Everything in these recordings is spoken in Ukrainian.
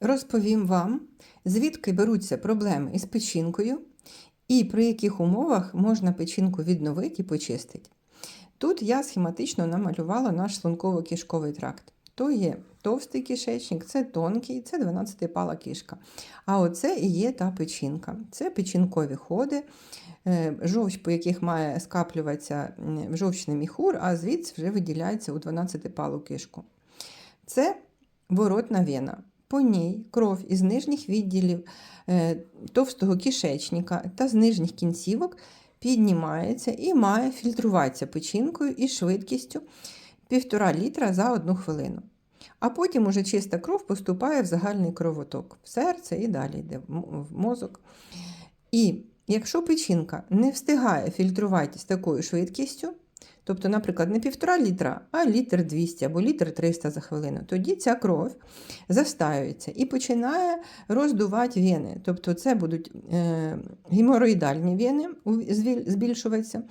розповім вам, звідки беруться проблеми із печінкою і при яких умовах можна печінку відновити і почистити. Тут я схематично намалювала наш шлунково-кишковий тракт. То є товстий кишечник, це тонкий, це 12-пала кишка. А оце і є та печінка. Це печінкові ходи, е, жовч, по яких має скаплюватися жовчний міхур, а звідси вже виділяється у 12-палу кишку. Це воротна вена. По ній кров із нижніх відділів е, товстого кишечника та з нижніх кінцівок піднімається і має фільтруватися печінкою із швидкістю 1,5 літра за одну хвилину. А потім уже чиста кров поступає в загальний кровоток, в серце і далі йде в мозок. І якщо печінка не встигає фільтрувати з такою швидкістю, тобто, наприклад, не півтора літра, а літр 200 або літр 300 за хвилину, тоді ця кров застаюється і починає роздувати вени. Тобто це будуть е, геморроїдальні вени збільшуватися,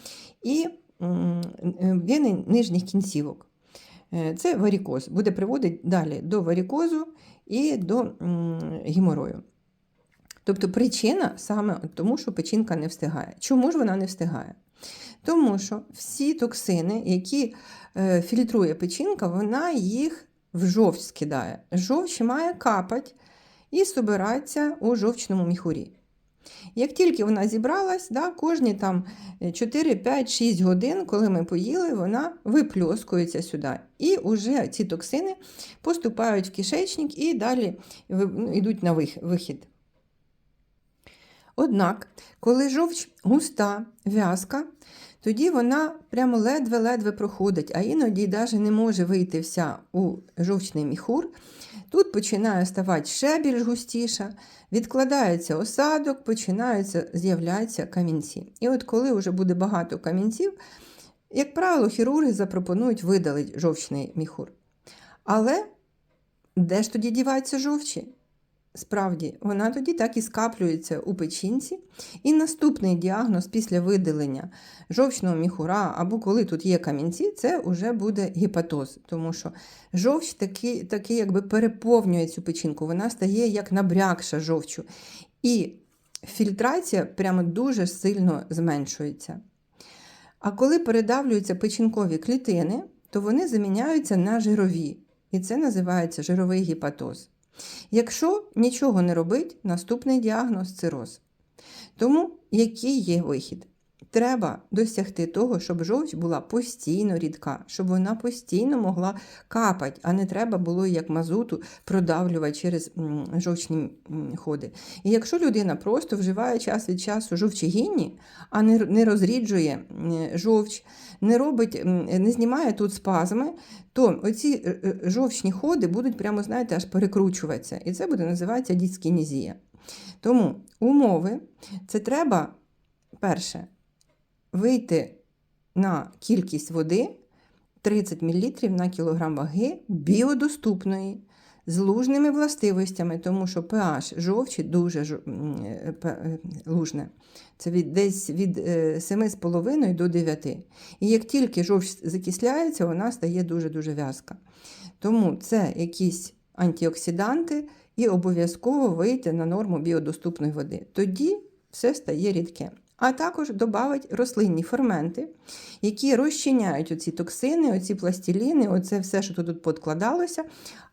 і е, вени нижніх кінцівок. Е, Це варікоз. Буде приводити далі до варікозу і до геморою. Тобто причина саме тому, що печінка не встигає. Чому ж вона не встигає? Тому що всі токсини, які е, фільтрує печінка, вона їх в жовч скидає. Жовч має капать і собиратися у жовчному міхурі. Як тільки вона зібралась, да, кожні там 4, 5, 6 годин, коли ми поїли, вона випльоскується сюди. І вже ці токсини поступають в кишечник і далі ну, йдуть на вихід. Однак, коли жовч густа, в'язка, тоді вона прямо ледве-ледве проходить, а іноді навіть не може вийти вся у жовчний міхур. Тут починає ставати ще більш густіша, відкладається осадок, починаються з'являтися камінці. І от коли вже буде багато камінців, як правило, хірурги запропонують видалити жовчний міхур. Але де ж тоді діваються жовчі? Справді, вона тоді так і скаплюється у печінці, і наступний діагноз після видалення жовчного міхура або коли тут є камінці, це вже буде гепатоз, тому що жовч таки, таки якби переповнює цю печінку, вона стає як набрякша жовчу. І фільтрація прямо дуже сильно зменшується. А коли передавлюються печінкові клітини, то вони заміняються на жирові, і це називається жировий гепатоз. Якщо нічого не робить, наступний діагноз цироз. Тому який є вихід? Треба досягти того, щоб жовч була постійно рідка, щоб вона постійно могла капати, а не треба було як мазуту продавлювати через жовчні ходи. І якщо людина просто вживає час від часу жовчогінні, а не, не розріджує жовч, не робить, не знімає тут спазми, то оці е, е, жовчні ходи будуть прямо, знаєте, аж перекручуватися. І це буде називатися дискінезія. Тому умови це треба, перше, вийти на кількість води 30 мл на кілограм ваги біодоступної. З лужними властивостями, тому що pH жовчі дуже м, е, е, лужне. Це від, десь від е, 7,5 до 9. І як тільки жовч закисляється, вона стає дуже-дуже в'язка. Тому це якісь антиоксиданти і обов'язково вийти на норму біодоступної води. Тоді все стає рідке. А також додавить рослинні ферменти, які розчиняють оці токсини, оці пластиліни, оце все, що тут подкладалося.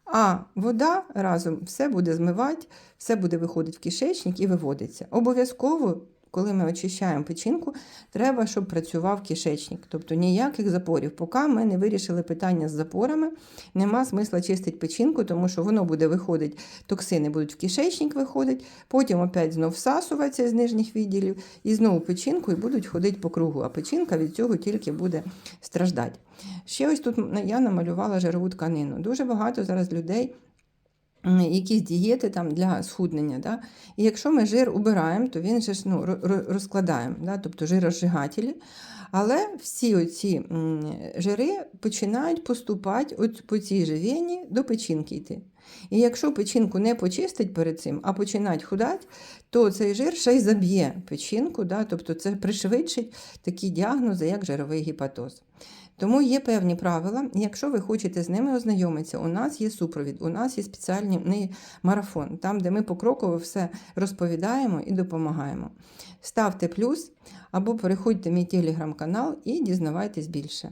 А вода разом все буде змивати, все буде виходити в кишечник і виводиться. Обов'язково, коли ми очищаємо печінку, треба, щоб працював кишечник. Тобто ніяких запорів. Поки ми не вирішили питання з запорами, нема смисла чистити печінку, тому що воно буде виходити, токсини будуть в кишечник виходити, потім опять знов всасуватися з нижніх відділів, і знову печінку і будуть ходити по кругу, а печінка від цього тільки буде страждати. Ще ось тут я намалювала жирову тканину. Дуже багато зараз людей. Якісь дієти там для схуднення. Да? І якщо ми жир убираємо, то він же ж ну, ро- ро- розкладаємо, да? тобто жирозжигателі. Але всі оці жири починають поступати по цій же до печінки йти. І якщо печінку не почистить перед цим, а починать худати, то цей жир ще й заб'є печінку, да? тобто це пришвидшить такі діагнози, як жировий гепатоз. Тому є певні правила. Якщо ви хочете з ними ознайомитися, у нас є супровід, у нас є спеціальний марафон, там, де ми покроково все розповідаємо і допомагаємо. Ставте плюс або переходьте в мій телеграм-канал і дізнавайтесь більше.